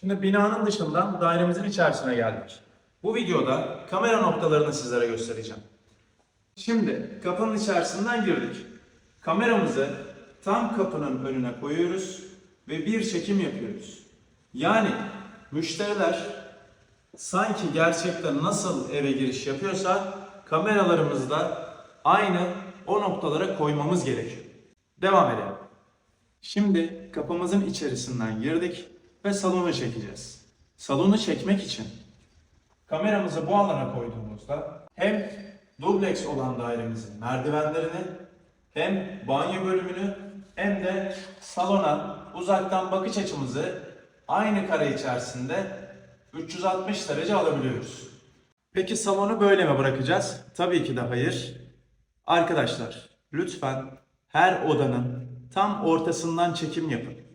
Şimdi binanın dışından dairemizin içerisine geldik. Bu videoda kamera noktalarını sizlere göstereceğim. Şimdi kapının içerisinden girdik. Kameramızı tam kapının önüne koyuyoruz ve bir çekim yapıyoruz. Yani müşteriler sanki gerçekten nasıl eve giriş yapıyorsa kameralarımızı da aynı o noktalara koymamız gerekiyor. Devam edelim. Şimdi kapımızın içerisinden girdik ve salonu çekeceğiz. Salonu çekmek için kameramızı bu alana koyduğumuzda hem dubleks olan dairemizin merdivenlerini hem banyo bölümünü hem de salona uzaktan bakış açımızı aynı kare içerisinde 360 derece alabiliyoruz. Peki salonu böyle mi bırakacağız? Tabii ki de hayır. Arkadaşlar lütfen her odanın tam ortasından çekim yapın.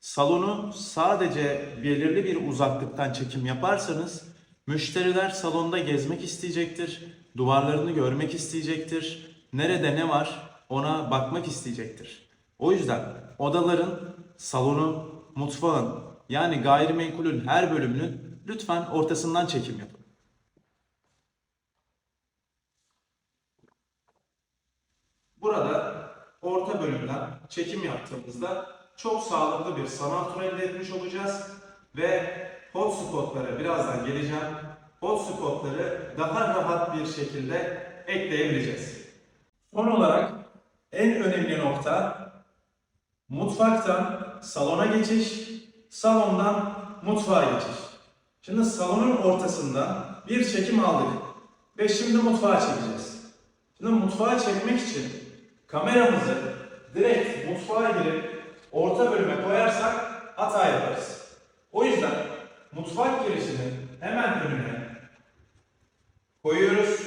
Salonu sadece belirli bir uzaklıktan çekim yaparsanız müşteriler salonda gezmek isteyecektir, duvarlarını görmek isteyecektir, nerede ne var ona bakmak isteyecektir. O yüzden odaların, salonu, mutfağın yani gayrimenkulün her bölümünün lütfen ortasından çekim yapın. Burada orta bölümden çekim yaptığımızda çok sağlıklı bir sanat elde etmiş olacağız ve hotspotlara birazdan geleceğim. Hotspotları daha rahat bir şekilde ekleyebileceğiz. Son olarak en önemli nokta mutfaktan salona geçiş, salondan mutfağa geçiş. Şimdi salonun ortasından bir çekim aldık ve şimdi mutfağa çekeceğiz. Şimdi mutfağa çekmek için kameramızı direkt mutfağa girip orta bölüme koyarsak hata yaparız. O yüzden mutfak girişini hemen önüne koyuyoruz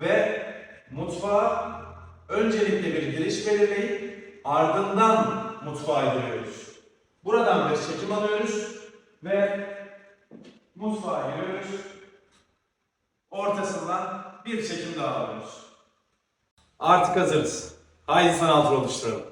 ve mutfağa öncelikle bir giriş belirleyip ardından mutfağa giriyoruz. Buradan bir çekim alıyoruz ve mutfağa giriyoruz. Ortasından bir çekim daha alıyoruz. Artık hazırız. Haydi sanatı oluşturalım.